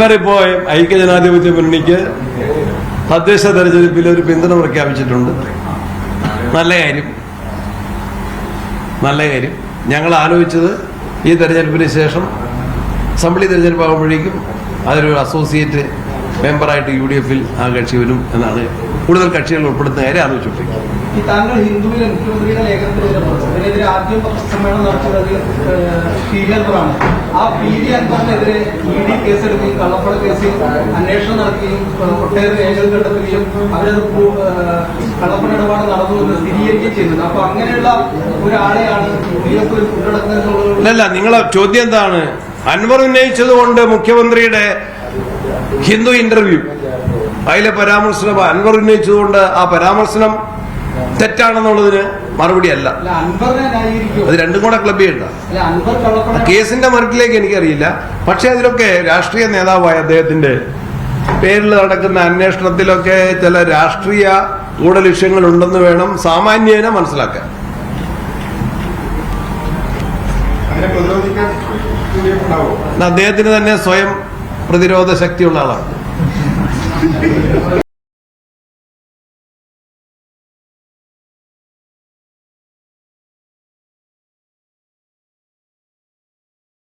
ഇവരിപ്പോ ഐക്യജനാധിപത്യ മുന്നണിക്ക് തദ്ദേശ തെരഞ്ഞെടുപ്പിൽ ഒരു പിന്തുണ പ്രഖ്യാപിച്ചിട്ടുണ്ട്. നല്ല കാര്യം. നല്ല കാര്യം. ഞങ്ങൾ ആലോചിച്ചത് ഈ തെരഞ്ഞെടുപ്പിന് ശേഷം അസംബ്ലി തെരഞ്ഞെടുപ്പ് ആകുമ്പോഴേക്കും അതിലൊരു അസോസിയേറ്റ് മെമ്പറായിട്ട് യു ഡി എഫിൽ ആ കക്ഷി വരും എന്നാണ് കൂടുതൽ കക്ഷികൾ ഉൾപ്പെടുത്തുന്ന കാര്യം ആലോചിച്ചുകൊണ്ടിരിക്കുന്നത്. ആ പി ഡി അക്ബറിനെതിരെ ഇ ഡി കേസെടുക്കുകയും കള്ളപ്പണ കേസിൽ അന്വേഷണം നടത്തുകയും ഒട്ടേറെ രേഖകൾ കണ്ടെത്തുകയും അവരത് കള്ളപ്പള ഇടപാട് നടന്നു എന്ന് സ്ഥിരീകരിക്കുകയും ചെയ്യുന്നത് അപ്പൊ അങ്ങനെയുള്ള ഒരാളെയാണ് എഫ് കൊണ്ടുനടക്കുന്നത് അല്ലല്ല നിങ്ങളെ ചോദ്യം എന്താണ്? അൻവർ ഉന്നയിച്ചത് കൊണ്ട് മുഖ്യമന്ത്രിയുടെ ഹിന്ദു ഇന്റർവ്യൂ അതിലെ പരാമർശനം അൻവർ ഉന്നയിച്ചതുകൊണ്ട് ആ പരാമർശനം തെറ്റാണെന്നുള്ളതിന് മറുപടി അല്ല അത് രണ്ടും കൂടെ ക്ലബ് ചെയ്യണ്ട. കേസിന്റെ മറുക്കിലേക്ക് എനിക്കറിയില്ല. പക്ഷെ അതിലൊക്കെ രാഷ്ട്രീയ നേതാവായ അദ്ദേഹത്തിന്റെ പേരിൽ നടക്കുന്ന അന്വേഷണത്തിലൊക്കെ ചില രാഷ്ട്രീയ ഗൂഢലക്ഷ്യങ്ങൾ ഉണ്ടെന്ന് വേണം സാമാന്യേന മനസ്സിലാക്കാൻ. അദ്ദേഹത്തിന് തന്നെ സ്വയം പ്രതിരോധ ശക്തിയുള്ള ആളാണ്.